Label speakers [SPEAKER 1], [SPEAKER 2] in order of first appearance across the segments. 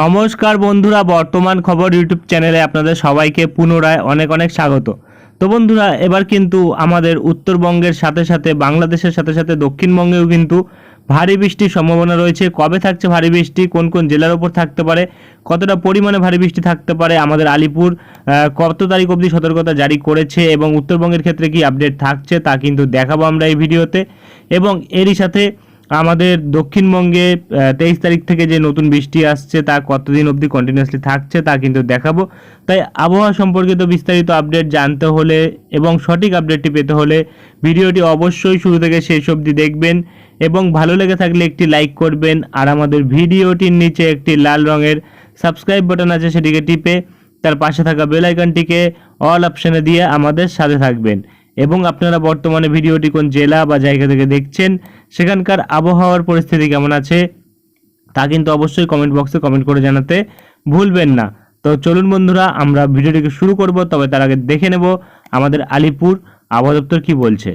[SPEAKER 1] নমস্কার বন্ধুরা বর্তমান খবর ইউটিউব চ্যানেলে আপনাদের সবাইকে পুনরায় অনেক অনেক স্বাগত তো বন্ধুরা এবার কিন্তু আমাদের উত্তরবঙ্গের সাথে সাথে বাংলাদেশের সাথে সাথে দক্ষিণবঙ্গেও কিন্তু ভারী বৃষ্টির সম্ভাবনা রয়েছে কবে থাকছে ভারী বৃষ্টি কোন কোন জেলার ওপর থাকতে পারে কতটা পরিমাণে ভারী বৃষ্টি থাকতে পারে আমাদের আলিপুর কত তারিখ অবধি সতর্কতা জারি করেছে এবং উত্তরবঙ্গের ক্ষেত্রে কি আপডেট থাকছে তা কিন্তু দেখাবো আমরা এই ভিডিওতে এবং এরই সাথে আমাদের দক্ষিণবঙ্গে তেইশ তারিখ থেকে যে নতুন বৃষ্টি আসছে তা কতদিন অবধি কন্টিনিউয়াসলি থাকছে তা কিন্তু দেখাবো তাই আবহাওয়া সম্পর্কিত বিস্তারিত আপডেট জানতে হলে এবং সঠিক আপডেটটি পেতে হলে ভিডিওটি অবশ্যই শুরু থেকে শেষ অবধি দেখবেন এবং ভালো লেগে থাকলে একটি লাইক করবেন আর আমাদের ভিডিওটির নিচে একটি লাল রঙের সাবস্ক্রাইব বাটন আছে সেটিকে টিপে তার পাশে থাকা বেল আইকনটিকে অল অপশানে দিয়ে আমাদের সাথে থাকবেন এবং আপনারা বর্তমানে ভিডিওটি কোন জেলা বা জায়গা থেকে দেখছেন সেখানকার আবহাওয়ার পরিস্থিতি কেমন আছে তা কিন্তু অবশ্যই কমেন্ট বক্সে কমেন্ট করে জানাতে ভুলবেন না তো চলুন বন্ধুরা আমরা ভিডিওটিকে শুরু করব তবে তার আগে দেখে নেব আমাদের আলিপুর আবহাওয়া দপ্তর কী বলছে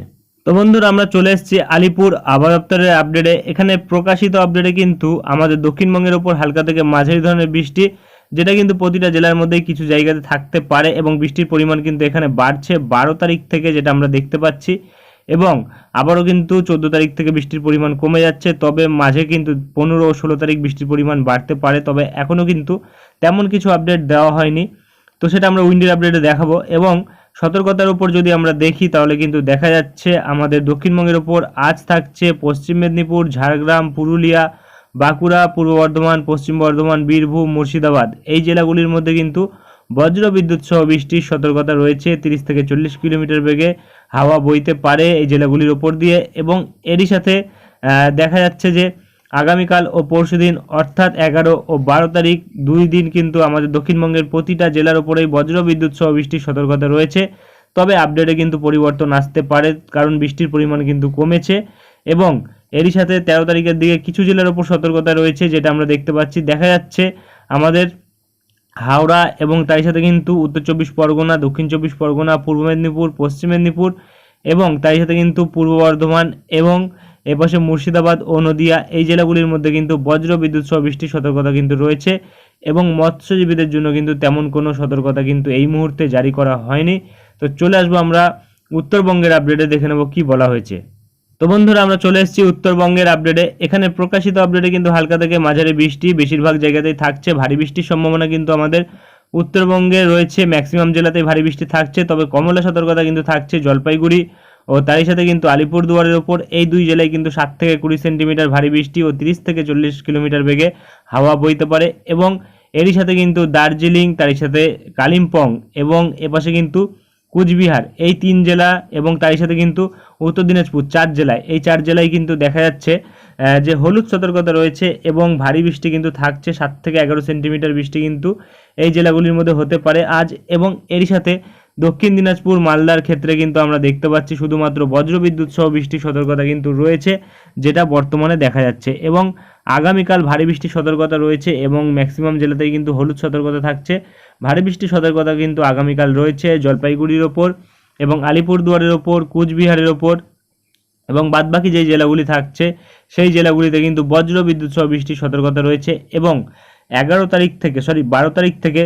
[SPEAKER 1] তো বন্ধুরা আমরা চলে এসেছি আলিপুর আবহাওয়া দপ্তরের আপডেটে এখানে প্রকাশিত আপডেটে কিন্তু আমাদের দক্ষিণবঙ্গের ওপর হালকা থেকে মাঝারি ধরনের বৃষ্টি যেটা কিন্তু প্রতিটা জেলার মধ্যেই কিছু জায়গাতে থাকতে পারে এবং বৃষ্টির পরিমাণ কিন্তু এখানে বাড়ছে বারো তারিখ থেকে যেটা আমরা দেখতে পাচ্ছি এবং আবারও কিন্তু চোদ্দো তারিখ থেকে বৃষ্টির পরিমাণ কমে যাচ্ছে তবে মাঝে কিন্তু পনেরো ও ষোলো তারিখ বৃষ্টির পরিমাণ বাড়তে পারে তবে এখনও কিন্তু তেমন কিছু আপডেট দেওয়া হয়নি তো সেটা আমরা উইন্ডের আপডেটে দেখাবো এবং সতর্কতার উপর যদি আমরা দেখি তাহলে কিন্তু দেখা যাচ্ছে আমাদের দক্ষিণবঙ্গের ওপর আজ থাকছে পশ্চিম মেদিনীপুর ঝাড়গ্রাম পুরুলিয়া বাঁকুড়া পূর্ব বর্ধমান পশ্চিম বর্ধমান বীরভূম মুর্শিদাবাদ এই জেলাগুলির মধ্যে কিন্তু বজ্র বিদ্যুৎ সহ বৃষ্টির সতর্কতা রয়েছে তিরিশ থেকে চল্লিশ কিলোমিটার বেগে হাওয়া বইতে পারে এই জেলাগুলির ওপর দিয়ে এবং এরই সাথে দেখা যাচ্ছে যে আগামীকাল ও পরশু দিন অর্থাৎ এগারো ও বারো তারিখ দুই দিন কিন্তু আমাদের দক্ষিণবঙ্গের প্রতিটা জেলার ওপরেই বজ্রবিদ্যুৎ সহ বৃষ্টির সতর্কতা রয়েছে তবে আপডেটে কিন্তু পরিবর্তন আসতে পারে কারণ বৃষ্টির পরিমাণ কিন্তু কমেছে এবং এরই সাথে তেরো তারিখের দিকে কিছু জেলার ওপর সতর্কতা রয়েছে যেটা আমরা দেখতে পাচ্ছি দেখা যাচ্ছে আমাদের হাওড়া এবং তার সাথে কিন্তু উত্তর চব্বিশ পরগনা দক্ষিণ চব্বিশ পরগনা পূর্ব মেদিনীপুর পশ্চিম মেদিনীপুর এবং তারই সাথে কিন্তু পূর্ব বর্ধমান এবং এপাশে মুর্শিদাবাদ ও নদিয়া এই জেলাগুলির মধ্যে কিন্তু বজ্র বিদ্যুৎ সহ বৃষ্টির সতর্কতা কিন্তু রয়েছে এবং মৎস্যজীবীদের জন্য কিন্তু তেমন কোনো সতর্কতা কিন্তু এই মুহূর্তে জারি করা হয়নি তো চলে আসবো আমরা উত্তরবঙ্গের আপডেটে দেখে নেব কী বলা হয়েছে তো বন্ধুরা আমরা চলে এসেছি উত্তরবঙ্গের আপডেটে এখানে প্রকাশিত আপডেটে কিন্তু হালকা থেকে মাঝারি বৃষ্টি বেশিরভাগ জায়গাতেই থাকছে ভারী বৃষ্টির সম্ভাবনা কিন্তু আমাদের উত্তরবঙ্গে রয়েছে ম্যাক্সিমাম জেলাতেই ভারী বৃষ্টি থাকছে তবে কমলা সতর্কতা কিন্তু থাকছে জলপাইগুড়ি ও তারই সাথে কিন্তু আলিপুরদুয়ারের ওপর এই দুই জেলায় কিন্তু সাত থেকে কুড়ি সেন্টিমিটার ভারী বৃষ্টি ও তিরিশ থেকে চল্লিশ কিলোমিটার বেগে হাওয়া বইতে পারে এবং এরই সাথে কিন্তু দার্জিলিং তারই সাথে কালিম্পং এবং এপাশে কিন্তু কোচবিহার এই তিন জেলা এবং তারই সাথে কিন্তু উত্তর দিনাজপুর চার জেলায় এই চার জেলায় কিন্তু দেখা যাচ্ছে যে হলুদ সতর্কতা রয়েছে এবং ভারী বৃষ্টি কিন্তু থাকছে সাত থেকে এগারো সেন্টিমিটার বৃষ্টি কিন্তু এই জেলাগুলির মধ্যে হতে পারে আজ এবং এরই সাথে দক্ষিণ দিনাজপুর মালদার ক্ষেত্রে কিন্তু আমরা দেখতে পাচ্ছি শুধুমাত্র বজ্রবিদ্যুৎ সহ বৃষ্টির সতর্কতা কিন্তু রয়েছে যেটা বর্তমানে দেখা যাচ্ছে এবং আগামীকাল ভারী বৃষ্টির সতর্কতা রয়েছে এবং ম্যাক্সিমাম জেলাতেই কিন্তু হলুদ সতর্কতা থাকছে ভারী বৃষ্টির সতর্কতা কিন্তু আগামীকাল রয়েছে জলপাইগুড়ির ওপর এবং আলিপুরদুয়ারের ওপর কুচবিহারের ওপর এবং বাদবাকি যে জেলাগুলি থাকছে সেই জেলাগুলিতে কিন্তু বজ্র বিদ্যুৎ সহ বৃষ্টির সতর্কতা রয়েছে এবং এগারো তারিখ থেকে সরি বারো তারিখ থেকে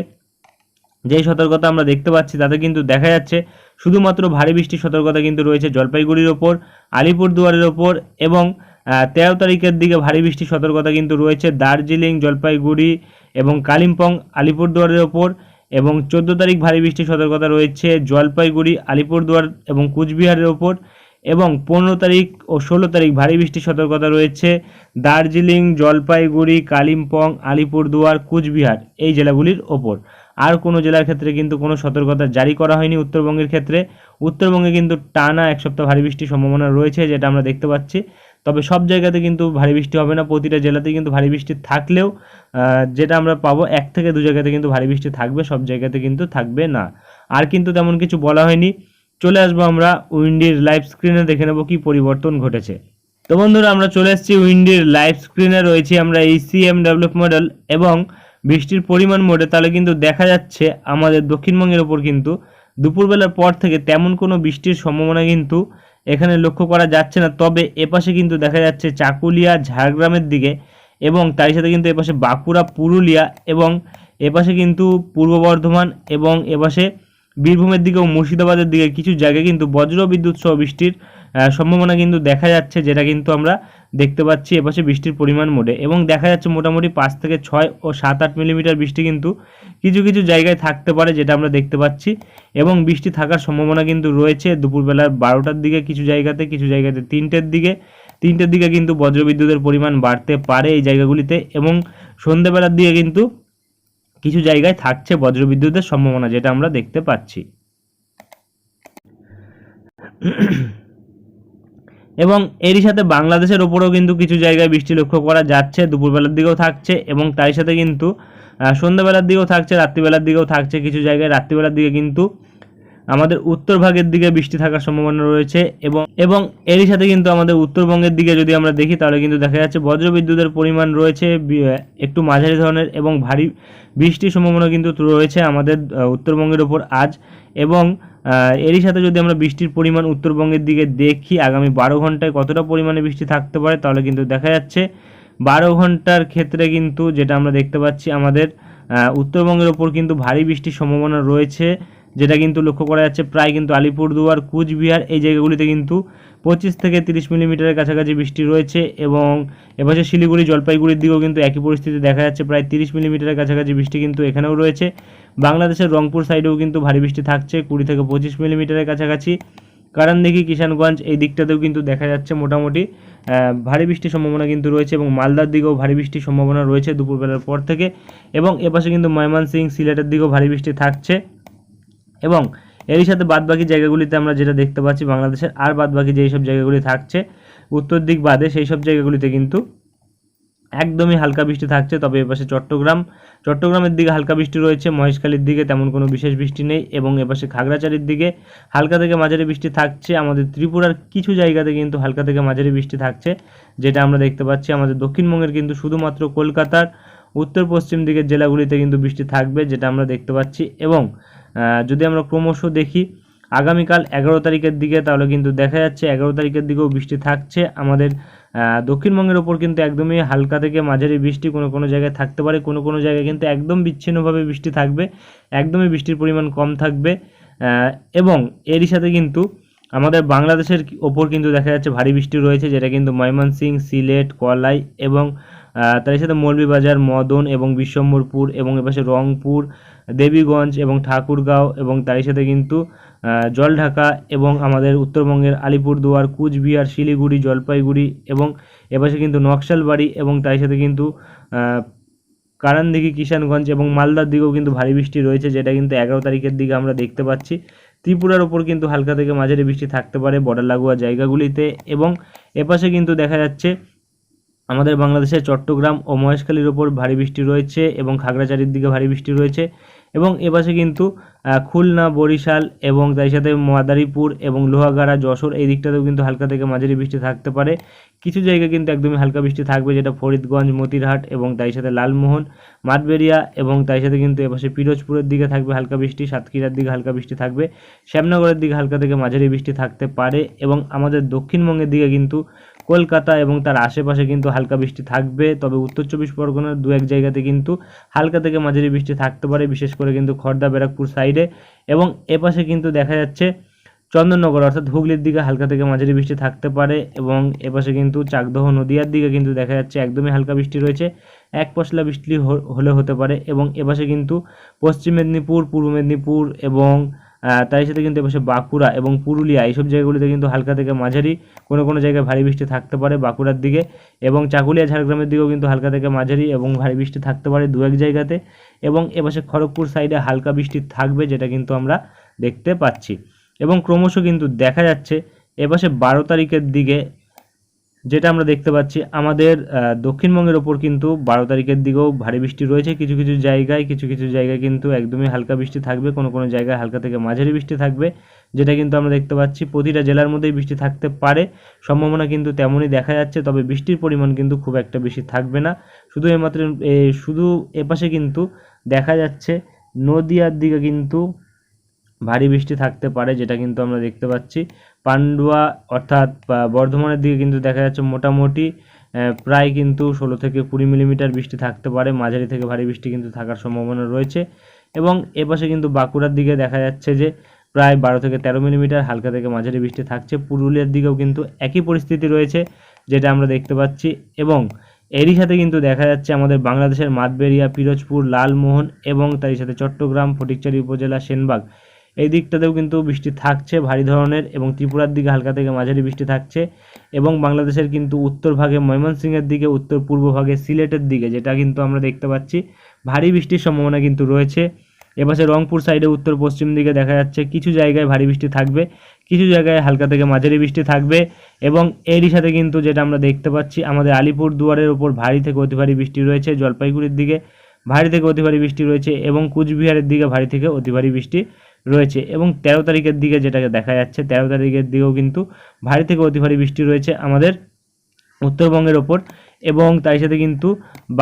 [SPEAKER 1] যেই সতর্কতা আমরা দেখতে পাচ্ছি তাতে কিন্তু দেখা যাচ্ছে শুধুমাত্র ভারী বৃষ্টির সতর্কতা কিন্তু রয়েছে জলপাইগুড়ির ওপর আলিপুরদুয়ারের ওপর এবং তেরো তারিখের দিকে ভারী বৃষ্টির সতর্কতা কিন্তু রয়েছে দার্জিলিং জলপাইগুড়ি এবং কালিম্পং আলিপুরদুয়ারের ওপর এবং চোদ্দো তারিখ ভারী বৃষ্টির সতর্কতা রয়েছে জলপাইগুড়ি আলিপুরদুয়ার এবং কুচবিহারের ওপর এবং পনেরো তারিখ ও ষোলো তারিখ ভারী বৃষ্টির সতর্কতা রয়েছে দার্জিলিং জলপাইগুড়ি কালিম্পং আলিপুরদুয়ার কুচবিহার এই জেলাগুলির ওপর আর কোনো জেলার ক্ষেত্রে কিন্তু কোনো সতর্কতা জারি করা হয়নি উত্তরবঙ্গের ক্ষেত্রে উত্তরবঙ্গে কিন্তু টানা এক সপ্তাহ ভারী বৃষ্টির সম্ভাবনা রয়েছে যেটা আমরা দেখতে পাচ্ছি তবে সব জায়গাতে কিন্তু ভারী বৃষ্টি হবে না প্রতিটা জেলাতেই কিন্তু ভারী বৃষ্টি থাকলেও যেটা আমরা পাবো এক থেকে দু জায়গাতে কিন্তু ভারী বৃষ্টি থাকবে সব জায়গাতে কিন্তু থাকবে না আর কিন্তু তেমন কিছু বলা হয়নি চলে আসবো আমরা উইন্ডির লাইভ স্ক্রিনে দেখে নেব কি পরিবর্তন ঘটেছে তো বন্ধুরা আমরা চলে এসেছি উইন্ডির লাইভ স্ক্রিনে রয়েছি আমরা এই সিএম ডেভেলপ মডেল এবং বৃষ্টির পরিমাণ মোডে তাহলে কিন্তু দেখা যাচ্ছে আমাদের দক্ষিণবঙ্গের ওপর কিন্তু দুপুরবেলার পর থেকে তেমন কোনো বৃষ্টির সম্ভাবনা কিন্তু এখানে লক্ষ্য করা যাচ্ছে না তবে এপাশে কিন্তু দেখা যাচ্ছে চাকুলিয়া ঝাড়গ্রামের দিকে এবং তার সাথে কিন্তু এপাশে বাঁকুড়া পুরুলিয়া এবং এপাশে কিন্তু পূর্ব বর্ধমান এবং এপাশে বীরভূমের দিকে ও মুর্শিদাবাদের দিকে কিছু জায়গায় কিন্তু বজ্র বিদ্যুৎ সহ বৃষ্টির সম্ভাবনা কিন্তু দেখা যাচ্ছে যেটা কিন্তু আমরা দেখতে পাচ্ছি এপাশে বৃষ্টির পরিমাণ মোটে এবং দেখা যাচ্ছে মোটামুটি পাঁচ থেকে ছয় ও সাত আট মিলিমিটার বৃষ্টি কিন্তু কিছু কিছু জায়গায় থাকতে পারে যেটা আমরা দেখতে পাচ্ছি এবং বৃষ্টি থাকার সম্ভাবনা কিন্তু রয়েছে দুপুরবেলার বারোটার দিকে কিছু জায়গাতে কিছু জায়গাতে তিনটের দিকে তিনটের দিকে কিন্তু বজ্রবিদ্যুতের পরিমাণ বাড়তে পারে এই জায়গাগুলিতে এবং সন্ধ্যেবেলার দিকে কিন্তু কিছু জায়গায় থাকছে বজ্রবিদ্যুতের সম্ভাবনা যেটা আমরা দেখতে পাচ্ছি এবং এরই সাথে বাংলাদেশের ওপরেও কিন্তু কিছু জায়গায় বৃষ্টি লক্ষ্য করা যাচ্ছে দুপুরবেলার দিকেও থাকছে এবং তাই সাথে কিন্তু সন্ধ্যাবেলার দিকেও থাকছে রাত্রিবেলার দিকেও থাকছে কিছু জায়গায় রাত্রিবেলার দিকে কিন্তু আমাদের উত্তর ভাগের দিকে বৃষ্টি থাকার সম্ভাবনা রয়েছে এবং এবং এরই সাথে কিন্তু আমাদের উত্তরবঙ্গের দিকে যদি আমরা দেখি তাহলে কিন্তু দেখা যাচ্ছে বজ্রবিদ্যুতের পরিমাণ রয়েছে একটু মাঝারি ধরনের এবং ভারী বৃষ্টির সম্ভাবনা কিন্তু রয়েছে আমাদের উত্তরবঙ্গের ওপর আজ এবং এরই সাথে যদি আমরা বৃষ্টির পরিমাণ উত্তরবঙ্গের দিকে দেখি আগামী বারো ঘন্টায় কতটা পরিমাণে বৃষ্টি থাকতে পারে তাহলে কিন্তু দেখা যাচ্ছে বারো ঘন্টার ক্ষেত্রে কিন্তু যেটা আমরা দেখতে পাচ্ছি আমাদের উত্তরবঙ্গের ওপর কিন্তু ভারী বৃষ্টির সম্ভাবনা রয়েছে যেটা কিন্তু লক্ষ্য করা যাচ্ছে প্রায় কিন্তু আলিপুরদুয়ার কুচবিহার এই জায়গাগুলিতে কিন্তু পঁচিশ থেকে তিরিশ মিলিমিটারের কাছাকাছি বৃষ্টি রয়েছে এবং এবছর শিলিগুড়ি জলপাইগুড়ির দিকেও কিন্তু একই পরিস্থিতি দেখা যাচ্ছে প্রায় তিরিশ মিলিমিটারের কাছাকাছি বৃষ্টি কিন্তু এখানেও রয়েছে বাংলাদেশের রংপুর সাইডেও কিন্তু ভারী বৃষ্টি থাকছে কুড়ি থেকে পঁচিশ মিলিমিটারের কাছাকাছি কারণ দেখি কিষানগঞ্জ এই দিকটাতেও কিন্তু দেখা যাচ্ছে মোটামুটি ভারী বৃষ্টির সম্ভাবনা কিন্তু রয়েছে এবং মালদার দিকেও ভারী বৃষ্টির সম্ভাবনা রয়েছে দুপুরবেলার পর থেকে এবং এপাশে কিন্তু ময়মনসিং সিলেটের দিকেও ভারী বৃষ্টি থাকছে এবং এরই সাথে বাদবাকি জায়গাগুলিতে আমরা যেটা দেখতে পাচ্ছি বাংলাদেশের আর বাদবাকি যেই সব জায়গাগুলি থাকছে উত্তর দিক বাদে সেই সব জায়গাগুলিতে কিন্তু একদমই হালকা বৃষ্টি থাকছে তবে এপাশে চট্টগ্রাম চট্টগ্রামের দিকে হালকা বৃষ্টি রয়েছে মহেশখালীর দিকে তেমন কোনো বিশেষ বৃষ্টি নেই এবং এপাশে খাগড়াচারির দিকে হালকা থেকে মাঝারি বৃষ্টি থাকছে আমাদের ত্রিপুরার কিছু জায়গাতে কিন্তু হালকা থেকে মাঝারি বৃষ্টি থাকছে যেটা আমরা দেখতে পাচ্ছি আমাদের দক্ষিণবঙ্গের কিন্তু শুধুমাত্র কলকাতার উত্তর পশ্চিম দিকের জেলাগুলিতে কিন্তু বৃষ্টি থাকবে যেটা আমরা দেখতে পাচ্ছি এবং যদি আমরা ক্রমশ দেখি আগামীকাল এগারো তারিখের দিকে তাহলে কিন্তু দেখা যাচ্ছে এগারো তারিখের দিকেও বৃষ্টি থাকছে আমাদের দক্ষিণবঙ্গের ওপর কিন্তু একদমই হালকা থেকে মাঝারি বৃষ্টি কোনো কোনো জায়গায় থাকতে পারে কোনো কোনো জায়গায় কিন্তু একদম বিচ্ছিন্নভাবে বৃষ্টি থাকবে একদমই বৃষ্টির পরিমাণ কম থাকবে এবং এরই সাথে কিন্তু আমাদের বাংলাদেশের ওপর কিন্তু দেখা যাচ্ছে ভারী বৃষ্টি রয়েছে যেটা কিন্তু ময়মনসিং সিলেট কলাই এবং তার সাথে মৌলভীবাজার মদন এবং বিশ্বম্বরপুর এবং এপাশে রংপুর দেবীগঞ্জ এবং ঠাকুরগাঁও এবং তারই সাথে কিন্তু জলঢাকা এবং আমাদের উত্তরবঙ্গের আলিপুরদুয়ার কুচবিহার শিলিগুড়ি জলপাইগুড়ি এবং এপাশে কিন্তু নকশালবাড়ি এবং তারই সাথে কিন্তু কারণদিঘি কিষানগঞ্জ এবং মালদার দিকেও কিন্তু ভারী বৃষ্টি রয়েছে যেটা কিন্তু এগারো তারিখের দিকে আমরা দেখতে পাচ্ছি ত্রিপুরার ওপর কিন্তু হালকা থেকে মাঝারি বৃষ্টি থাকতে পারে বর্ডার লাগোয়া জায়গাগুলিতে এবং এপাশে কিন্তু দেখা যাচ্ছে আমাদের বাংলাদেশের চট্টগ্রাম ও মহেশখালীর ওপর ভারী বৃষ্টি রয়েছে এবং খাগড়াছড়ির দিকে ভারী বৃষ্টি রয়েছে এবং এপাশে কিন্তু খুলনা বরিশাল এবং তাই সাথে মাদারীপুর এবং লোহাগাড়া যশোর এই দিকটাতেও কিন্তু হালকা থেকে মাঝারি বৃষ্টি থাকতে পারে কিছু জায়গায় কিন্তু একদমই হালকা বৃষ্টি থাকবে যেটা ফরিদগঞ্জ মতিরহাট এবং তাই সাথে লালমোহন মাতবেরিয়া এবং তাই সাথে কিন্তু এপাশে পিরোজপুরের দিকে থাকবে হালকা বৃষ্টি সাতক্ষীরার দিকে হালকা বৃষ্টি থাকবে শ্যামনগরের দিকে হালকা থেকে মাঝারি বৃষ্টি থাকতে পারে এবং আমাদের দক্ষিণবঙ্গের দিকে কিন্তু কলকাতা এবং তার আশেপাশে কিন্তু হালকা বৃষ্টি থাকবে তবে উত্তর চব্বিশ পরগনার দু এক জায়গাতে কিন্তু হালকা থেকে মাঝারি বৃষ্টি থাকতে পারে বিশেষ করে কিন্তু খর্দা ব্যারাকপুর সাইডে এবং এপাশে কিন্তু দেখা যাচ্ছে চন্দননগর অর্থাৎ হুগলির দিকে হালকা থেকে মাঝারি বৃষ্টি থাকতে পারে এবং এপাশে কিন্তু চাকদহ নদীয়ার দিকে কিন্তু দেখা যাচ্ছে একদমই হালকা বৃষ্টি রয়েছে এক পশলা বৃষ্টি হলে হতে পারে এবং এপাশে কিন্তু পশ্চিম মেদিনীপুর পূর্ব মেদিনীপুর এবং তার সাথে কিন্তু এপাশে বাঁকুড়া এবং পুরুলিয়া এইসব জায়গাগুলিতে কিন্তু হালকা থেকে মাঝারি কোনো কোনো জায়গায় ভারী বৃষ্টি থাকতে পারে বাঁকুড়ার দিকে এবং চাকুলিয়া ঝাড়গ্রামের দিকেও কিন্তু হালকা থেকে মাঝারি এবং ভারী বৃষ্টি থাকতে পারে দু এক জায়গাতে এবং এপাশে খড়গপুর সাইডে হালকা বৃষ্টি থাকবে যেটা কিন্তু আমরা দেখতে পাচ্ছি এবং ক্রমশ কিন্তু দেখা যাচ্ছে এপাশে বারো তারিখের দিকে যেটা আমরা দেখতে পাচ্ছি আমাদের দক্ষিণবঙ্গের ওপর কিন্তু বারো তারিখের দিকেও ভারী বৃষ্টি রয়েছে কিছু কিছু জায়গায় কিছু কিছু জায়গায় কিন্তু একদমই হালকা বৃষ্টি থাকবে কোনো কোনো জায়গায় হালকা থেকে মাঝারি বৃষ্টি থাকবে যেটা কিন্তু আমরা দেখতে পাচ্ছি প্রতিটা জেলার মধ্যেই বৃষ্টি থাকতে পারে সম্ভাবনা কিন্তু তেমনই দেখা যাচ্ছে তবে বৃষ্টির পরিমাণ কিন্তু খুব একটা বেশি থাকবে না শুধু এমাত্র শুধু এপাশে কিন্তু দেখা যাচ্ছে নদিয়ার দিকে কিন্তু ভারী বৃষ্টি থাকতে পারে যেটা কিন্তু আমরা দেখতে পাচ্ছি পান্ডুয়া অর্থাৎ বর্ধমানের দিকে কিন্তু দেখা যাচ্ছে মোটামুটি প্রায় কিন্তু ষোলো থেকে কুড়ি মিলিমিটার বৃষ্টি থাকতে পারে মাঝারি থেকে ভারী বৃষ্টি কিন্তু থাকার সম্ভাবনা রয়েছে এবং এপাশে কিন্তু বাঁকুড়ার দিকে দেখা যাচ্ছে যে প্রায় বারো থেকে তেরো মিলিমিটার হালকা থেকে মাঝারি বৃষ্টি থাকছে পুরুলিয়ার দিকেও কিন্তু একই পরিস্থিতি রয়েছে যেটা আমরা দেখতে পাচ্ছি এবং এরই সাথে কিন্তু দেখা যাচ্ছে আমাদের বাংলাদেশের মাতবেরিয়া পিরোজপুর লালমোহন এবং তারই সাথে চট্টগ্রাম ফটিকচারি উপজেলা সেনবাগ এই দিকটাতেও কিন্তু বৃষ্টি থাকছে ভারী ধরনের এবং ত্রিপুরার দিকে হালকা থেকে মাঝারি বৃষ্টি থাকছে এবং বাংলাদেশের কিন্তু উত্তর ভাগে ময়মনসিংহের দিকে উত্তর পূর্ব ভাগে সিলেটের দিকে যেটা কিন্তু আমরা দেখতে পাচ্ছি ভারী বৃষ্টির সম্ভাবনা কিন্তু রয়েছে এপাশে রংপুর সাইডে উত্তর পশ্চিম দিকে দেখা যাচ্ছে কিছু জায়গায় ভারী বৃষ্টি থাকবে কিছু জায়গায় হালকা থেকে মাঝারি বৃষ্টি থাকবে এবং এরই সাথে কিন্তু যেটা আমরা দেখতে পাচ্ছি আমাদের আলিপুর দুয়ারের ওপর ভারী থেকে অতি ভারী বৃষ্টি রয়েছে জলপাইগুড়ির দিকে ভারী থেকে অতি ভারী বৃষ্টি রয়েছে এবং কুচবিহারের দিকে ভারী থেকে অতি ভারী বৃষ্টি রয়েছে এবং তেরো তারিখের দিকে যেটাকে দেখা যাচ্ছে তেরো তারিখের দিকেও কিন্তু ভারী থেকে অতি ভারী বৃষ্টি রয়েছে আমাদের উত্তরবঙ্গের ওপর এবং তাই সাথে কিন্তু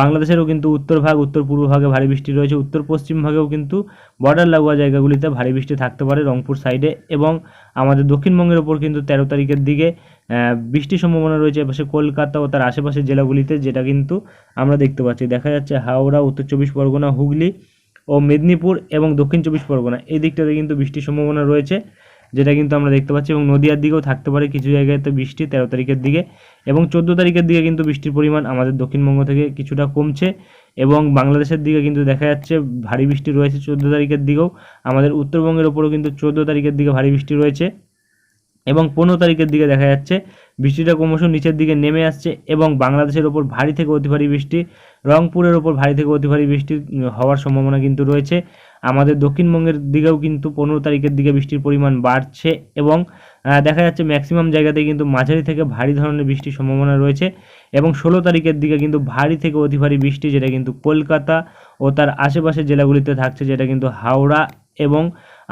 [SPEAKER 1] বাংলাদেশেরও কিন্তু উত্তর ভাগ উত্তর পূর্ব ভাগে ভারী বৃষ্টি রয়েছে উত্তর পশ্চিম ভাগেও কিন্তু বর্ডার লাগোয়া জায়গাগুলিতে ভারী বৃষ্টি থাকতে পারে রংপুর সাইডে এবং আমাদের দক্ষিণবঙ্গের ওপর কিন্তু তেরো তারিখের দিকে বৃষ্টির সম্ভাবনা রয়েছে পাশে কলকাতা ও তার আশেপাশের জেলাগুলিতে যেটা কিন্তু আমরা দেখতে পাচ্ছি দেখা যাচ্ছে হাওড়া উত্তর চব্বিশ পরগনা হুগলি ও মেদিনীপুর এবং দক্ষিণ চব্বিশ পরগনা এই দিকটাতে কিন্তু বৃষ্টির সম্ভাবনা রয়েছে যেটা কিন্তু আমরা দেখতে পাচ্ছি এবং নদীয়ার দিকেও থাকতে পারে কিছু জায়গাতে বৃষ্টি তেরো তারিখের দিকে এবং চোদ্দ তারিখের দিকে কিন্তু বৃষ্টির পরিমাণ আমাদের দক্ষিণবঙ্গ থেকে কিছুটা কমছে এবং বাংলাদেশের দিকে কিন্তু দেখা যাচ্ছে ভারী বৃষ্টি রয়েছে চোদ্দ তারিখের দিকেও আমাদের উত্তরবঙ্গের ওপরও কিন্তু চোদ্দ তারিখের দিকে ভারী বৃষ্টি রয়েছে এবং পনেরো তারিখের দিকে দেখা যাচ্ছে বৃষ্টিটা ক্রমশ নিচের দিকে নেমে আসছে এবং বাংলাদেশের ওপর ভারী থেকে অতি ভারী বৃষ্টি রংপুরের ওপর ভারী থেকে অতি ভারী বৃষ্টি হওয়ার সম্ভাবনা কিন্তু রয়েছে আমাদের দক্ষিণবঙ্গের দিকেও কিন্তু পনেরো তারিখের দিকে বৃষ্টির পরিমাণ বাড়ছে এবং দেখা যাচ্ছে ম্যাক্সিমাম জায়গাতে কিন্তু মাঝারি থেকে ভারী ধরনের বৃষ্টির সম্ভাবনা রয়েছে এবং ষোলো তারিখের দিকে কিন্তু ভারী থেকে অতি ভারী বৃষ্টি যেটা কিন্তু কলকাতা ও তার আশেপাশের জেলাগুলিতে থাকছে যেটা কিন্তু হাওড়া এবং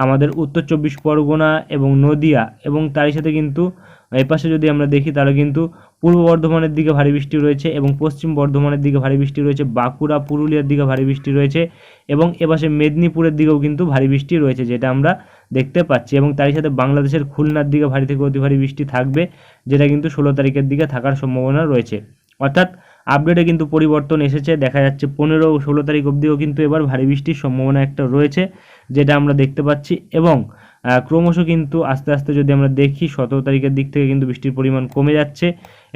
[SPEAKER 1] আমাদের উত্তর চব্বিশ পরগনা এবং নদিয়া এবং তারই সাথে কিন্তু এই পাশে যদি আমরা দেখি তাহলে কিন্তু পূর্ব বর্ধমানের দিকে ভারী বৃষ্টি রয়েছে এবং পশ্চিম বর্ধমানের দিকে ভারী বৃষ্টি রয়েছে বাঁকুড়া পুরুলিয়ার দিকে ভারী বৃষ্টি রয়েছে এবং এপাশে মেদিনীপুরের দিকেও কিন্তু ভারী বৃষ্টি রয়েছে যেটা আমরা দেখতে পাচ্ছি এবং তারই সাথে বাংলাদেশের খুলনার দিকে ভারী থেকে অতি ভারী বৃষ্টি থাকবে যেটা কিন্তু ষোলো তারিখের দিকে থাকার সম্ভাবনা রয়েছে অর্থাৎ আপডেটে কিন্তু পরিবর্তন এসেছে দেখা যাচ্ছে পনেরো ষোলো তারিখ অবধিও কিন্তু এবার ভারী বৃষ্টির সম্ভাবনা একটা রয়েছে যেটা আমরা দেখতে পাচ্ছি এবং ক্রমশ কিন্তু আস্তে আস্তে যদি আমরা দেখি সতেরো তারিখের দিক থেকে কিন্তু বৃষ্টির পরিমাণ কমে যাচ্ছে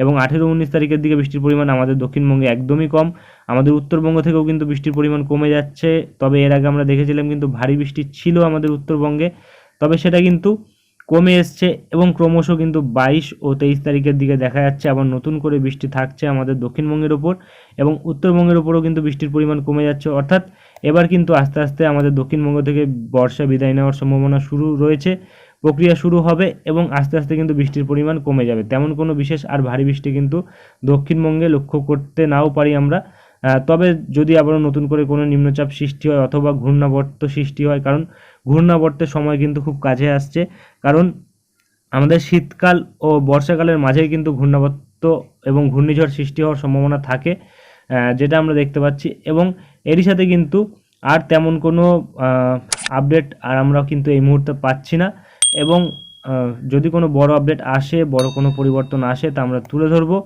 [SPEAKER 1] এবং আঠেরো উনিশ তারিখের দিকে বৃষ্টির পরিমাণ আমাদের দক্ষিণবঙ্গে একদমই কম আমাদের উত্তরবঙ্গ থেকেও কিন্তু বৃষ্টির পরিমাণ কমে যাচ্ছে তবে এর আগে আমরা দেখেছিলাম কিন্তু ভারী বৃষ্টি ছিল আমাদের উত্তরবঙ্গে তবে সেটা কিন্তু কমে এসছে এবং ক্রমশ কিন্তু বাইশ ও তেইশ তারিখের দিকে দেখা যাচ্ছে আবার নতুন করে বৃষ্টি থাকছে আমাদের দক্ষিণবঙ্গের ওপর এবং উত্তরবঙ্গের ওপরও কিন্তু বৃষ্টির পরিমাণ কমে যাচ্ছে অর্থাৎ এবার কিন্তু আস্তে আস্তে আমাদের দক্ষিণবঙ্গ থেকে বর্ষা বিদায় নেওয়ার সম্ভাবনা শুরু রয়েছে প্রক্রিয়া শুরু হবে এবং আস্তে আস্তে কিন্তু বৃষ্টির পরিমাণ কমে যাবে তেমন কোনো বিশেষ আর ভারী বৃষ্টি কিন্তু দক্ষিণবঙ্গে লক্ষ্য করতে নাও পারি আমরা তবে যদি আবারও নতুন করে কোনো নিম্নচাপ সৃষ্টি হয় অথবা ঘূর্ণাবর্ত সৃষ্টি হয় কারণ ঘূর্ণাবর্তের সময় কিন্তু খুব কাজে আসছে কারণ আমাদের শীতকাল ও বর্ষাকালের মাঝেই কিন্তু ঘূর্ণাবর্ত এবং ঘূর্ণিঝড় সৃষ্টি হওয়ার সম্ভাবনা থাকে যেটা আমরা দেখতে পাচ্ছি এবং এরই সাথে কিন্তু আর তেমন কোনো আপডেট আর আমরা কিন্তু এই মুহূর্তে পাচ্ছি না এবং যদি কোনো বড় আপডেট আসে বড় কোনো পরিবর্তন আসে তা আমরা তুলে ধরবো